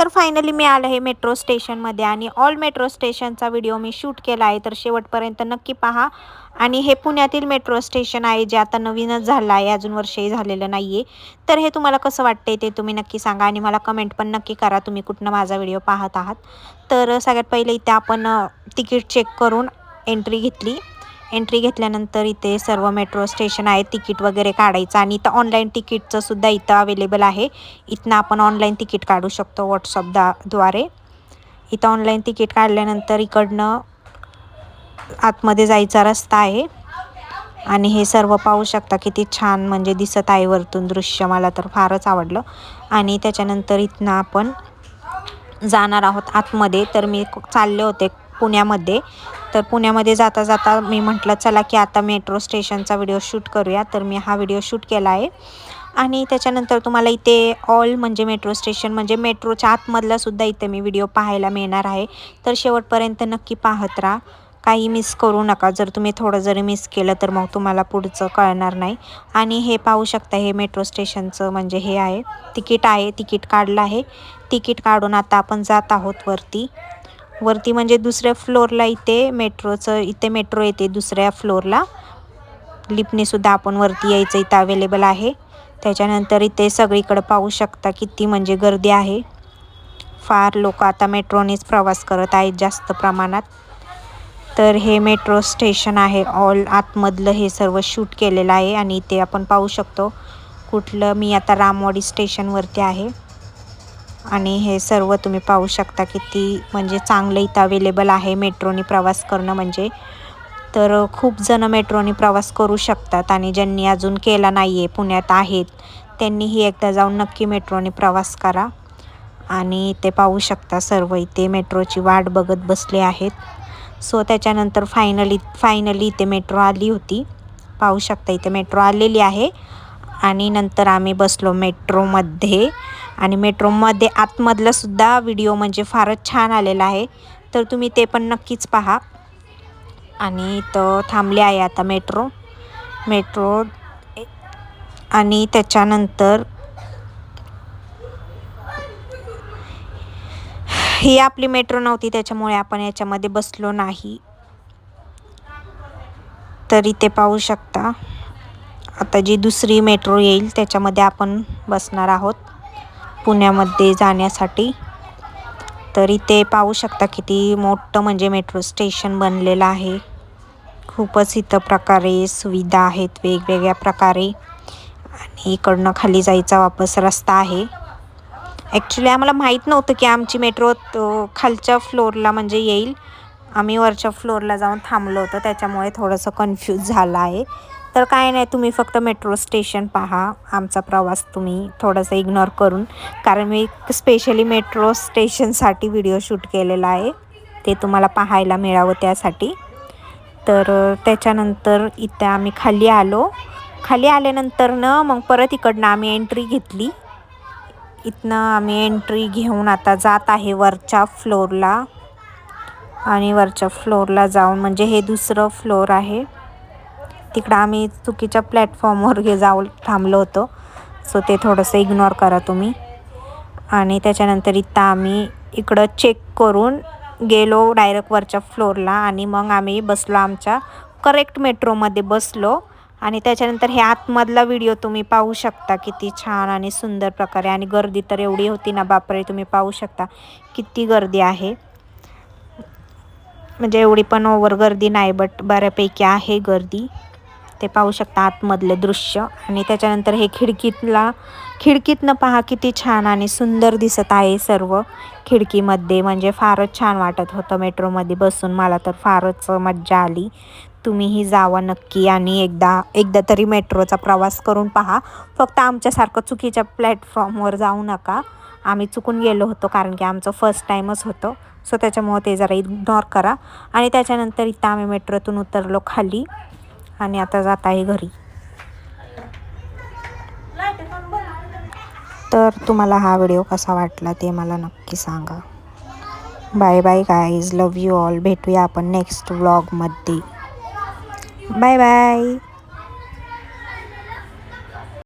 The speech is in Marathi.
तर फायनली मी आलं आहे मेट्रो स्टेशनमध्ये आणि ऑल मेट्रो स्टेशनचा व्हिडिओ मी शूट केला आहे. तर शेवटपर्यंत नक्की पहा. आणि हे पुण्यातील मेट्रो स्टेशन आहे जे आता नवीनच झालं आहे. अजून वर्षही झालेलं नाही आहे तर हे तुम्हाला कसं वाटते ते तुम्ही नक्की सांगा आणि मला कमेंट पण नक्की करा. तुम्ही कुठनं माझा व्हिडिओ पाहत आहात. तर सगळ्यात पहिले इथे आपण तिकीट चेक करून एंट्री घेतली. एंट्री घेतल्यानंतर इथे सर्व मेट्रो स्टेशन आहे तिकीट वगैरे काढायचं आणि इथं ऑनलाईन तिकीटचं सुद्धा इथं अवेलेबल आहे. इथनं आपण ऑनलाईन तिकीट काढू शकतो व्हॉट्सअपद्वारे इथं ऑनलाईन तिकीट काढल्यानंतर इकडनं आतमध्ये जायचा रस्ता आहे. आणि हे सर्व पाहू शकता किती छान म्हणजे दिसत आहे वरतून दृश्य मला तर फारच आवडलं. आणि त्याच्यानंतर इथनं आपण जाणार आहोत आतमध्ये. तर मी चालले होते पुण्यामध्ये. तर पुण्यामध्ये जाता जाता मी म्हटलं चला की आता मेट्रो स्टेशनचा व्हिडिओ शूट करूया. तर मी हा व्हिडिओ शूट केला आहे. आणि त्याच्यानंतर तुम्हाला इथे ऑल म्हणजे मेट्रो स्टेशन म्हणजे मेट्रोच्या आतमधलासुद्धा इथे मी व्हिडिओ पाहायला मिळणार आहे. तर शेवटपर्यंत नक्की पाहत राहा. काही मिस करू नका. जर तुम्ही थोडं जरी मिस केलं तर मग तुम्हाला पुढचं कळणार नाही. आणि हे पाहू शकता हे मेट्रो स्टेशनचं म्हणजे हे आहे. तिकीट आहे तिकीट काढलं आहे. तिकीट काढून आता आपण जात आहोत वरती. वरती म्हणजे दुसऱ्या फ्लोअरला इथे मेट्रोचं इथे मेट्रो येते दुसऱ्या फ्लोअरला लिफ्टनेसुद्धा आपण वरती यायचं इथं अवेलेबल आहे. त्याच्यानंतर इथे सगळीकडं पाहू शकता किती म्हणजे गर्दी आहे. फार लोक आता मेट्रोनेच प्रवास करत आहेत जास्त प्रमाणात. तर हे मेट्रो स्टेशन आहे. ऑल आतमधलं हे सर्व शूट केलेलं आहे आणि इथे आपण पाहू शकतो कुठलं मी आता रामवाडी स्टेशनवरती आहे. आणि हे सर्व तुम्ही पाहू शकता किती म्हणजे चांगलं इथं अवेलेबल आहे मेट्रोनी प्रवास करणं म्हणजे. तर खूप जण मेट्रोनी प्रवास करू शकतात आणि ज्यांनी अजून केला नाही आहे पुण्यात आहेत त्यांनीही एकदा जाऊन नक्की मेट्रोने प्रवास करा. आणि इथे पाहू शकता सर्व इथे मेट्रोची वाट बघत बसले आहेत. सो त्याच्यानंतर फायनली फायनली इथे मेट्रो आली होती. पाहू शकता इथे मेट्रो आलेली आहे. आणि नंतर आम्ही बसलो मेट्रोमध्ये. आणि मेट्रोमध्ये आतमधलं सुद्धा व्हिडिओ म्हणजे फारच छान आलेला आहे. तर तुम्ही ते पण नक्कीच पहा. आणि इथं थांबले आहे आता मेट्रो. मेट्रो आणि त्याच्यानंतर ही आपली मेट्रो नव्हती त्याच्यामुळे आपण याच्यामध्ये बसलो नाही. तर इथे पाहू शकता. आता जी दुसरी मेट्रो येईल त्याच्यामध्ये आपण बसणार आहोत. पुण्यामध्ये जाण्यासाठी. तर इथे पाहू शकता किती मोठं म्हणजे मेट्रो स्टेशन बनलेलं आहे. खूपच इथं प्रकारे सुविधा आहेत वेगवेगळ्या प्रकारे. आणि इकडनं खाली जायचा वापस रस्ता आहे. ॲक्च्युली आम्हाला माहीत नव्हतं की आमची मेट्रो खालच्या फ्लोअरला म्हणजे येईल. आम्ही वरच्या फ्लोअरला जाऊन थांबलो होतो त्याच्यामुळे थोडंसं कन्फ्यूज झालं आहे. तर काय नाही तुम्ही फक्त मेट्रो स्टेशन पहा. आमचा प्रवास तुम्ही थोडासा इग्नोर करून. कारण मी स्पेशली मेट्रो स्टेशनसाठी व्हिडिओ शूट केलेला आहे. ते तुम्हाला पाहायला मिळावं त्यासाठी. तर त्याच्यानंतर इथं आम्ही खाली आलो. खाली आल्यानंतरनं मग परत इकडनं आम्ही एंट्री घेतली. इथनं आम्ही एंट्री घेऊन आता जात आहे वरच्या फ्लोअरला आणि वरच्या फ्लोअरला जाऊन म्हणजे हे दुसरं फ्लोअर आहे. तिकडं आम्ही चुकीच्या प्लॅटफॉर्मवर घे जाऊ थांबलो होतो. सो ते थोडंसं इग्नोर करा तुम्ही. आणि त्याच्यानंतर इथं आम्ही इकडं चेक करून गेलो डायरेक्ट वरच्या फ्लोअरला आणि मग आम्ही बसलो आमच्या करेक्ट मेट्रोमध्ये बसलो. आणि त्याच्यानंतर हे आतमधला व्हिडिओ तुम्ही पाहू शकता किती छान आणि सुंदर प्रकारे. आणि गर्दी तर एवढी होती ना बापरे तुम्ही पाहू शकता किती गर्दी आहे. म्हणजे एवढी पण ओव्हर गर्दी नाही बट बऱ्यापैकी आहे गर्दी. ते पाहू शकता आतमधले दृश्य. आणि त्याच्यानंतर हे खिडकीतला खिडकीतनं पहा किती छान आणि सुंदर दिसत आहे सर्व खिडकीमध्ये. म्हणजे फारच छान वाटत होतं मेट्रोमध्ये बसून. मला तर फारच मज्जा आली. तुम्हीही जावा नक्की आणि एकदा एकदा तरी मेट्रोचा प्रवास करून पहा. फक्त आमच्यासारखं चुकीच्या प्लॅटफॉर्मवर जाऊ नका. आम्ही चुकून गेलो होतो कारण की आमचं फर्स्ट टाईमच होतं. सो त्याच्यामुळं ते जरा इग्नॉर करा. आणि त्याच्यानंतर इथं आम्ही मेट्रोतून उतरलो खाली. आणि आता जात आहे घरी. तर तुम्हाला हा व्हिडिओ कसा वाटला ते मला नक्की सांगा. Bye bye guys love you all भेटूया आपण नेक्स्ट व्लॉगमध्ये बाय बाय